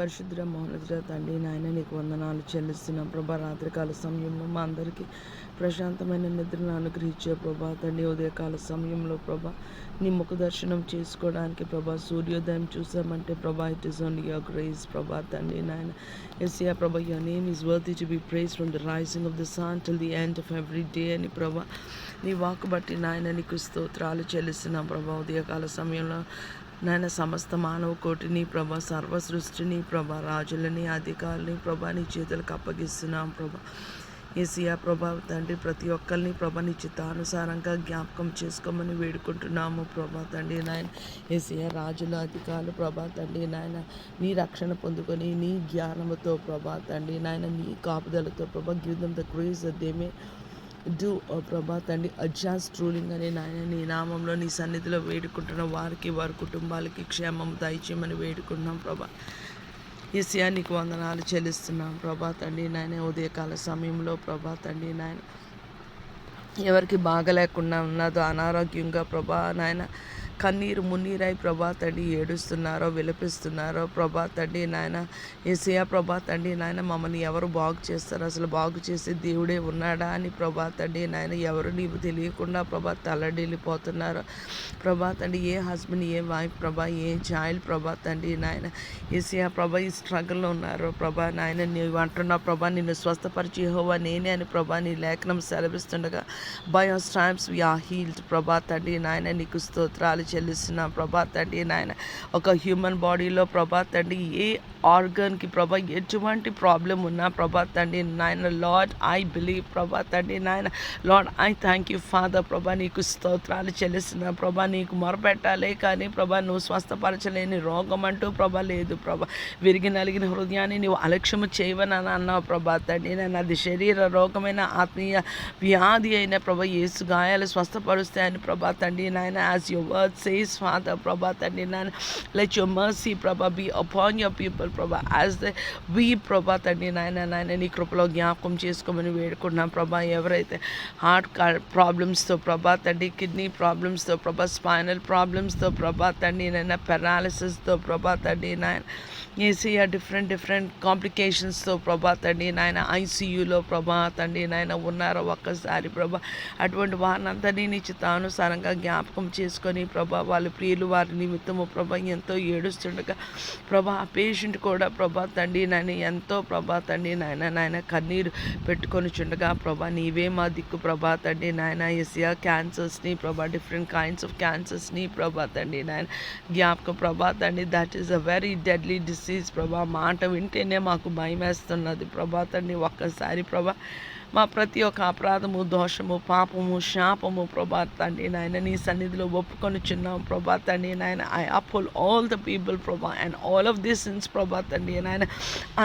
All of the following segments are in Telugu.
పరిశుద్ర మౌనద్ర తండ్రి నాయన నీకు వందనాలు చెల్లిస్తున్నాం. ప్రభా రాత్రికాల సమయంలో మా అందరికీ ప్రశాంతమైన నిద్రను అనుగ్రహించే ప్రభా తండ్రి ఉదయకాల సమయంలో ప్రభా నీ ముఖ దర్శనం చేసుకోవడానికి ప్రభా సూర్యోదయం చూసామంటే ప్రభా it is only your grace ప్రభా తండ్రి నాయన. ఎస్యా ప్రభా your name is worth to be praise from the rising of the sun till the end of every day అని ప్రభా నీ వాక్ బట్టి నాయన నీకు స్తోత్రాలు చెల్లిస్తున్నాం. ప్రభా ఉదయకాల సమయంలో నాయన సమస్త మానవ కోటిని ప్రభా సర్వ సృష్టిని ప్రభా రాజులని అధికారులని ప్రభా నీ చేతులకు అప్పగిస్తున్నాం ప్రభా. ఏసియా ప్రభా తండ్రి ప్రతి ఒక్కరిని ప్రభా నీ చిత్తానుసారంగా జ్ఞాపకం చేసుకోమని వేడుకుంటున్నాము ప్రభా తండ్రి నాయన. ఏసియా రాజుల అధికారులు ప్రభా తండ్రి నాయన నీ రక్షణ పొందుకొని నీ జ్ఞానముతో ప్రభా తండ్రి నాయన నీ కాపుదలతో ప్రభా గివ్ దమ్ ద దేమే. డూ ప్రభా తండ్రి అడ్జాస్ట్ రూలింగ్ అనే నాయన నీ నామంలో నీ సన్నిధిలో వేడుకుంటున్న వారికి వారి కుటుంబాలకి క్షేమం దయచేయమని వేడుకుంటున్నాం ప్రభా ఏసియా నీకు వందనాలు చెల్లిస్తున్నాం ప్రభా తండ్రి నాయన ఉదయకాల సమయంలో ప్రభా తండ్రి నాయన. ఎవరికి బాగలేకుండా ఉన్నదో అనారోగ్యంగా ప్రభా నాయన. కన్నీరు మున్నీరై ప్రభా తండ్రి ఏడుస్తున్నారో విలపిస్తున్నారో. ప్రభా తండ్రి నాయన ఏసయా ప్రభా తండ్రి నాయన మమ్మల్ని ఎవరు బాగు చేస్తారు? అసలు బాగు చేసే దేవుడే ఉన్నాడా అని ప్రభా తండ్రి నాయన ఎవరు నీవు తెలియకుండా ప్రభా తల్లడిల్లిపోతున్నారు. ప్రభా తండ్రి ఏ హస్బెండ్ ఏ వైఫ్ ప్రభా ఏ చైల్డ్ ప్రభా తండ్రి నాయన ఏసయా ప్రభా ఈ స్ట్రగుల్లో ఉన్నారు. ప్రభా నాయన నీవు అంటున్నా ప్రభా నిన్ను స్వస్థపరిచి హోవా నేనే అని ప్రభా నీ లేఖనం సెలవిస్తుండగా by our stripes we are healed ప్రభా తండ్రి నాయన నీకు స్తోత్రాలు చెల్లిస్తున్నాం ప్రభా తండ్రి నాయన ఒక హ్యూమన్ బాడీలో ప్రభా తండ్రి ఏ ఆర్గన్కి ప్రభా ఎటువంటి ప్రాబ్లం ఉన్నా ప్రభా తండ్రి నాయన లార్డ్ ఐ బిలీవ్ ప్రభా తండ్రి నాయన Lord I thank you father ప్రభా నీకు స్తోత్రాలు చెల్లిస్తున్నా ప్రభా నీకు మొరపెట్టాలే కానీ ప్రభా నువ్వు స్వస్థపరచలేని రోగం అంటూ ప్రభా లేదు ప్రభా. విరిగి నలిగిన హృదయాన్ని నువ్వు అలక్ష్యము చేయవని అని అన్నావు ప్రభా తండ్రి నేను అది శరీర రోగమైన ఆత్మీయ వ్యాధి అయిన ప్రభా ఏసు గాయాలు స్వస్థపరుస్తాయని ప్రభా తండ్రి నాయన యాజ్ యువర్ సేస్ ఫాదర్ ప్రభా తండ్రి నాయన లెట్ యువర్ మర్సీ ప్రభా బీ అపాన్ యువర్ పీపుల్ ప్రభా యాజ్ ద వీ ప్రభా తండ్రి నాయన నాయన నీ కృపలో జ్ఞాపకం చేసుకోమని వేడుకుంటున్నాం ప్రభా ఎవరైతే హార్ట్ ప్రాబ్లమ్స్తో ప్రభా తండ్రి కిడ్నీ ప్రాబ్లమ్స్తో ప్రభా స్పైనల్ ప్రాబ్లమ్స్తో ప్రభా తండ్రి నాయన పెరాలిసిస్తో ప్రభా తండ్రి నాయన ఏసీఆ డిఫరెంట్ డిఫరెంట్ కాంప్లికేషన్స్తో ప్రభా తండ్రి నాయన ఐసీయూలో ప్రభా తండ్రి నాయన ఉన్నారో ఒక్కసారి ప్రభా అటువంటి వారినందరినీ నీ చిత్తానుసారంగా జ్ఞాపకం చేసుకొని ప్రభా ప్రభా వాళ్ళ ప్రియులు వారి నిమిత్తము ప్రభా ఎంతో ఏడుస్తుండగా ప్రభా ఆ పేషెంట్ కూడా ప్రభా తండ్రి నాయన ఎంతో ప్రభా తండ్రి నాయన నాయన కన్నీరు పెట్టుకొని చుండగా ప్రభా నీవే మా దిక్కు ప్రభా తండ్రి నాయన ఎసియా క్యాన్సర్స్ని ప్రభా డిఫరెంట్ కైండ్స్ ఆఫ్ క్యాన్సర్స్ని ప్రభా తండ్రి నాయన జ్ఞాపకం ప్రభా తండ్రి that is a very deadly disease ప్రభా మాట వింటేనే మాకు భయం వేస్తున్నది ప్రభా తండ్రి ఒక్కసారి ప్రభా మా ప్రతి ఒక్క అపరాధము దోషము పాపము శాపము ప్రభా తండ్రి నాయన. నీ సన్నిధిలో ఒప్పుకొని చిన్నాం ప్రభా తండ్రి నాయన. I appeal all the people ప్రభా and all of this sins ప్రభా తండ్రి నాయన.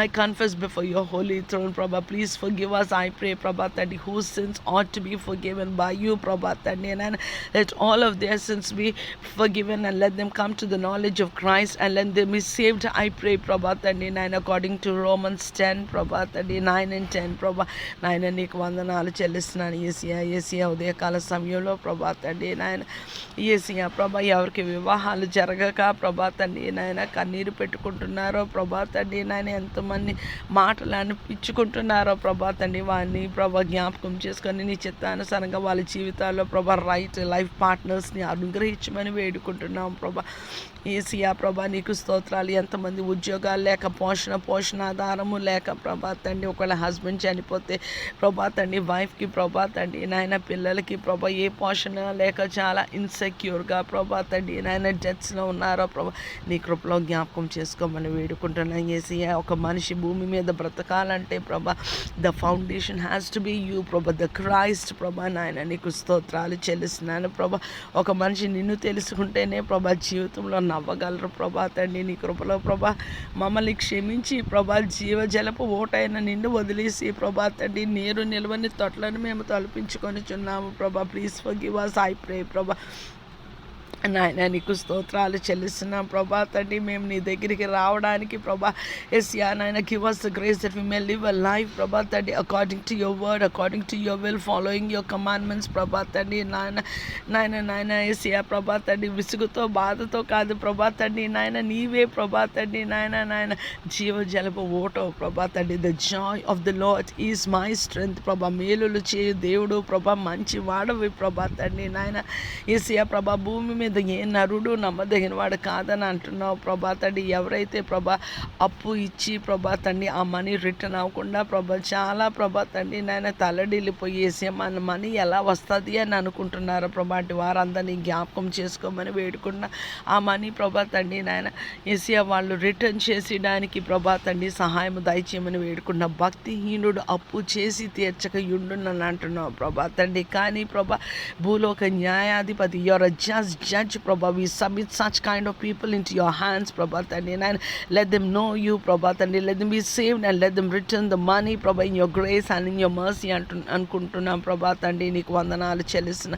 I confess before your holy throne ప్రభా. Please forgive us I pray ప్రభా తండ్రి who sins ought to be forgiven by you ప్రభా తండ్రి నాయన. Let all of their sins be forgiven and let them come to the knowledge of Christ and let them be saved I pray ప్రభా తండ్రి నాయన అకార్డింగ్ టు రోమన్స్ టెన్ ప్రభా తండ్రి నైన్ అండ్ టెన్ ప్రభా. నాయన నీకు వందనాలు చెల్లిస్తున్నాను. ఏసియా ఏసియా ఉదయకాల సమయంలో ప్రభా తండ్రి నాయన ఏసియా ప్రభా ఎవరికి వివాహాలు జరగక ప్రభా తండ్రి నాయన కన్నీరు పెట్టుకుంటున్నారో ప్రభా తండ్రి నాయన ఎంతమంది మాటలు అనిపించుకుంటున్నారో ప్రభా తండ్రి వారిని ప్రభా జ్ఞాపకం చేసుకొని నీ చిత్తానుసారంగా వాళ్ళ జీవితాల్లో ప్రభా రైట్ లైఫ్ పార్ట్నర్స్ని అనుగ్రహించమని వేడుకుంటున్నాం ప్రభా. ఏసియా ప్రభా నీకు స్తోత్రాలు. ఎంతమంది ఉద్యోగాలు లేక పోషణ పోషణాధారము లేక ప్రభా తండ్రి ఒకవేళ హస్బెండ్ చనిపోతే ప్రభా తండ్రి వైఫ్కి ప్రభా తండ్రి నాయన పిల్లలకి ప్రభా ఏ పోషణ లేక చాలా ఇన్సెక్యూర్గా ప్రభా తండ్రి నాయన డెత్స్లో ఉన్నారో ప్రభా నీ కృపలో జ్ఞాపకం చేసుకోమని వేడుకుంటున్నాను ఏసియా ఒక మనిషి భూమి మీద బ్రతకాలంటే ప్రభా the foundation has to be you ప్రభా ద క్రైస్ట్ ప్రభా నాయన నీకు స్తోత్రాలు చెల్లిస్తున్నాను ప్రభా. ఒక మనిషి నిన్ను తెలుసుకుంటేనే ప్రభా జీవితంలో నవ్వగలరు ప్రభా తండ్రి నీ కృపలో ప్రభా. మమ్మల్ని క్షమించి ప్రభా జీవజలపు ఓటైన నిన్ను వదిలేసి ప్రభా తండ్రి నీరు నిల్వని తొట్లను మేము తలపించుకొని చున్నాము ప్రభా. Please forgive us I pray ప్రభా. నాయన నీకు స్తోత్రాలు చెల్లిస్తున్నాం. ప్రభా తండ్రి మేము నీ దగ్గరికి రావడానికి ప్రభా ఎస్యా నాయన give us the grace that we may live a life ప్రభా తండ్రి according to your word according to your will following your commandments ప్రభా తండ్రి నాయన నాయన నాయన ఎస్యా ప్రభా తండ్రి విసుగుతో బాధతో కాదు ప్రభా తండ్రి నాయన నీవే ప్రభా తండ్రి నాయన నాయన జీవ జలపు ఓటో ప్రభా తండ్రి the joy of the Lord is my strength ప్రభా మేలులు చేయు దేవుడు ప్రభా మంచి వాడవి ప్రభా తండ్రి నాయన ఏసియా ప్రభా భూమి మీద ఏ నరుడు నమ్మదగిన వాడు కాదని అంటున్నావు ప్రభా. తండ్రి ఎవరైతే ప్రభా అప్పు ఇచ్చి ప్రభా తండ్రి ఆ మనీ రిటర్న్ అవ్వకుండా ప్రభా చాలా ప్రభా తండ్రి నాయన తలడిల్లిపోయేసి మన మనీ ఎలా వస్తుంది అని అనుకుంటున్నారు ప్రభా? అటు వారందరినీ జ్ఞాపకం చేసుకోమని వేడుకున్న ఆ మనీ ప్రభా తండ్రి నాయన ఏసియా వాళ్ళు రిటర్న్ చేసేయడానికి ప్రభా తండ్రి సహాయం దయచేయమని వేడుకున్న. భక్తిహీనుడు అప్పు చేసి తీర్చక యుండునని అంటున్నావు ప్రభా తండ్రి కానీ ప్రభా భూలోక న్యాయాధిపతి యువర్ జస్ట్ జడ్జ్ ప్రభా we submit such kind of people into your hands ప్రభా తండ్రి నైన్ లెట్ దెమ్ నో యూ ప్రభా తండ్రి let them be saved and let them return the money ప్రభా in your grace and in your mercy అంటు అనుకుంటున్నాం ప్రభా తండ్రి నీకు వందనాలు చెల్లిస్తున్న.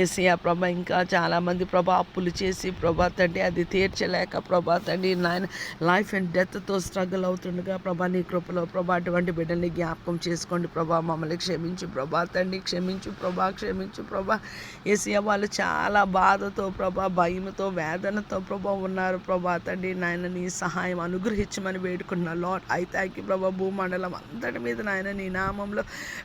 ఏసీఆ ప్రభా ఇంకా చాలామంది ప్రభా అప్పులు చేసి ప్రభా తండ్రి అది తీర్చలేక ప్రభా తండ్రి నాయన లైఫ్ అండ్ డెత్తో స్ట్రగుల్ అవుతుండగా ప్రభా నీ కృపలో ప్రభా అటువంటి బిడ్డల్ని జ్ఞాపకం చేసుకోండి ప్రభా మమ్మల్ని క్షమించు ప్రభా తండ్రి క్షమించు ప్రభా క్షమించు ప్రభా ఏసీఆ వాళ్ళు చాలా బాధతో ప్రభా ప్రభా భయంతో వేదనతో ప్రభా ఉన్నారు ప్రభా. తండ్రి నాయన నీ సహాయం అనుగ్రహించమని వేడుకున్న లాడ్ అయితే థ్యాంక్ ప్రభా భూమండలం అంతటి మీద నాయన నీ నామంలో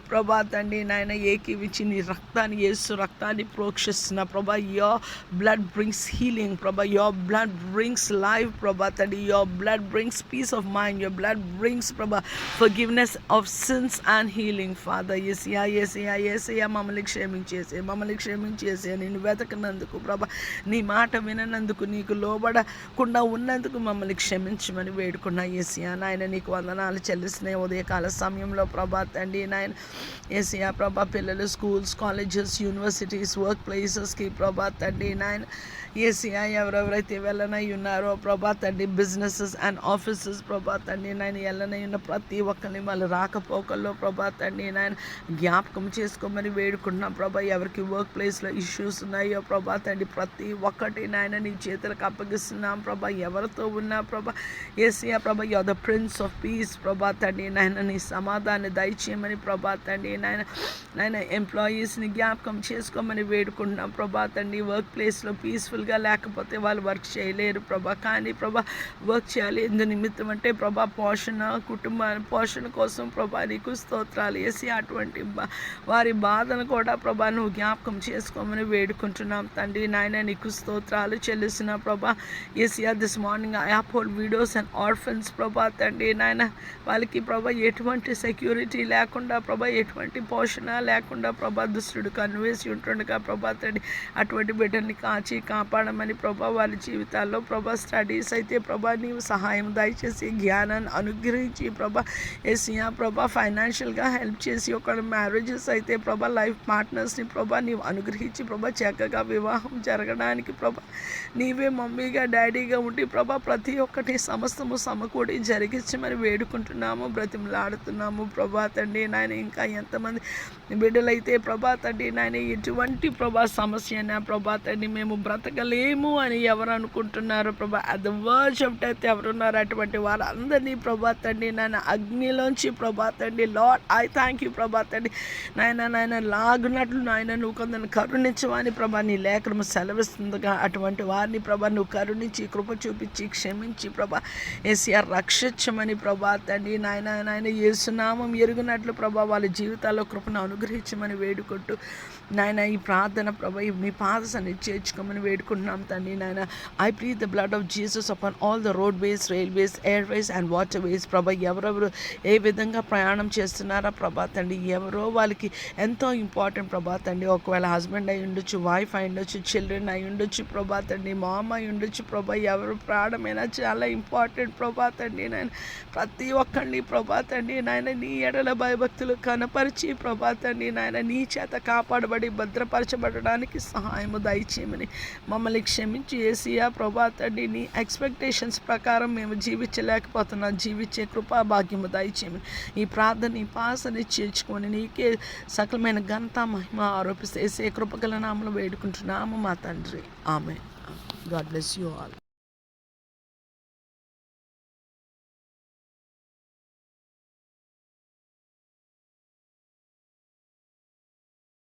ప్రభా తండ్రి నాయన ఏకీవించి నీ రక్తాన్ని ఏసు రక్తాన్ని ప్రోక్షిస్తున్న ప్రభా. యో బ్లడ్ బ్రింగ్స్ హీలింగ్ ప్రభా. యో బ్లడ్ బ్రింగ్స్ లైఫ్ ప్రభా తండ్రి. Your blood brings peace of mind your blood brings ప్రభా forgiveness of sins and healing father Yesayya Yesayya Yesayya మమ్మల్ని క్షమించేసే మమ్మల్ని క్షమించేసే. నేను వెతకనందుకు ప్రభా. నీ మాట విననందుకు నీకు లోబడకుండా ఉన్నందుకు మమ్మల్ని క్షమించమని వేడుకున్నా ఏసియా నాయన నీకు వందనాలు చెల్లిస్తున్నాయి. ఉదయకాల సమయంలో ప్రభా తండ్రి నాయన ఏసియా ప్రభా పిల్లలు స్కూల్స్ కాలేజెస్ యూనివర్సిటీస్ వర్క్ ప్లేసెస్కి ప్రభా తండ్రి నాయన ఏసియా ఎవరెవరైతే వెళ్ళనై ఉన్నారో ప్రభా తండ్రి బిజినెసెస్ అండ్ ఆఫీసెస్ ప్రభా తండ్రి నాయన వెళ్ళనై ఉన్న ప్రతి ఒక్కరిని వాళ్ళు రాకపోకల్లో ప్రభా తండ్రి నాయన జ్ఞాపకం చేసుకోమని వేడుకుంటున్నాం. ప్రభా ఎవరికి వర్క్ ప్లేస్లో ఇష్యూస్ ఉన్నాయో ప్రభా తండ్రి ప్రతి ప్రతి ఒక్కటి నాయన నీ చేతులకు అప్పగిస్తున్నాం ప్రభా. ఎవరితో ఉన్నా ప్రభా ఏసియా ప్రభా you the prince of peace ప్రభా తండ్రి. నాయన నీ సమాధాన్ని దయచేయమని ప్రభా తండ్రి. నాయన నాయన ఎంప్లాయీస్ని జ్ఞాపకం చేసుకోమని వేడుకుంటున్నాం ప్రభా తండ్రి. వర్క్ ప్లేస్లో పీస్ఫుల్గా లేకపోతే వాళ్ళు వర్క్ చేయలేరు ప్రభా. కానీ ప్రభా వర్క్ చేయాలి ఎందు నిమిత్తం అంటే ప్రభా పోషణ కుటుంబ పోషణ కోసం ప్రభా నీకు స్తోత్రాలు. వేసి అటువంటి బా- వారి బాధను కూడా ప్రభా నువ్వు జ్ఞాపకం చేసుకోమని వేడుకుంటున్నాం తండ్రి. నాయన నీకు స్తోత్రాలు చెల్లిస్తున్న ప్రభా. Yesayya this morning I hold widows and orphans ప్రభా తండ్రి నాయన వాళ్ళకి ప్రభా ఎటువంటి సెక్యూరిటీ లేకుండా ప్రభా ఎటువంటి పోషణ లేకుండా ప్రభా దుష్టుడు కన్వేసి ఉంటుండగా ప్రభా తండ్రి అటువంటి బిడ్డల్ని కాచి కాపాడమని ప్రభా వాళ్ళ జీవితాల్లో ప్రభా స్టడీస్ అయితే ప్రభా నీవు సహాయం దయచేసి జ్ఞానాన్ని అనుగ్రహించి ప్రభా ఏసియా ప్రభా ఫైనాన్షియల్గా హెల్ప్ చేసి ఒక మ్యారేజెస్ అయితే ప్రభా లైఫ్ పార్ట్నర్స్ని ప్రభా నీవు అనుగ్రహించి ప్రభా చక్కగా వివాహం జరగడానికి ప్రభా. నీవే మమ్మీగా డాడీగా ఉండి ప్రభా ప్రతి ఒక్కటి సమస్తము సమకూడి జరిగించమని వేడుకుంటున్నాము బ్రతిమలాడుతున్నాము ప్రభా తండ్రి. నాయన ఇంకా ఎంతమంది బిడ్డలైతే ప్రభా తండ్రి నాయన ఎటువంటి ప్రభా సమస్య ప్రభా తండ్రి మేము బ్రతకలేము అని ఎవరు అనుకుంటున్నారు ప్రభా. అట్ ద వర్జ్ ఎవరున్నారు అటువంటి వారందరినీ ప్రభా తండ్రి నాయన అగ్నిలోంచి ప్రభా తండ్రి. లాడ్ ఐ థ్యాంక్ యూ ప్రభా తండ్రి. నాయన నాయన లాగునట్లు నాయన నువ్వు కొందరు కరుణించవని ప్రభా నీ లేఖనము సెలవిస్తుందిగా అటువంటి వారిని ప్రభా నువ్వు కరుణించి కృప చూపించి క్షమించి ప్రభా. ఏసీఆర్ రక్షించమని ప్రభా తండ్రి. నాయన నాయన ఏసునామం ఎరుగునట్లు ప్రభా వాళ్ళ జీవితాల్లో కృపను అనుగ్రహించమని వేడుకుంటూ నాయన ఈ ప్రార్థన ప్రభా మీ పాద సన్నిధి చేర్చుకోమని వేడుకుంటున్నాం తండ్రి నాయన. I plead the blood of Jesus upon all the roadways railways airways and waterways ప్రభా. ఎవరెవరు ఏ విధంగా ప్రయాణం చేస్తున్నారా ప్రభా తండ్రి? ఎవరో వాళ్ళకి ఎంతో ఇంపార్టెంట్ ప్రభా తండ్రి. ఒకవేళ హస్బెండ్ అయి ఉండొచ్చు వైఫ్ అయి ఉండొచ్చు చిల్డ్రన్ అయి ఉండొచ్చు ప్రభా తండ్రి. మామ అయి ఉండొచ్చు ప్రభా. ఎవరు ప్రాణమైనా చాలా ఇంపార్టెంట్ ప్రభా తండ్రి నాయన. ప్రతి ఒక్కరిని ప్రభా తండ్రి నాయన నీ ఎడల భయభక్తులు కనపరిచి ప్రభా తండ్రి నాయన నీ చేత కాపాడబడి భద్రపరచబడడానికి సహాయము దయచేయమని మమ్మల్ని క్షమించి ఏసియా ప్రభా తండ్రి నీ ఎక్స్పెక్టేషన్స్ ప్రకారం మేము జీవించలేకపోతున్నాం. జీవించే కృపా భాగ్యము దయచేయమని ఈ ప్రార్థన ఈ పాసని చేర్చుకొని నీకే సకలమైన ఘనత మహిమ ఆరోపిస్తే ఏసే కృపగల నామలు వేడుకుంటున్నాము మా తండ్రి. ఆమె గాడ్ బ్లెస్ యూ ఆల్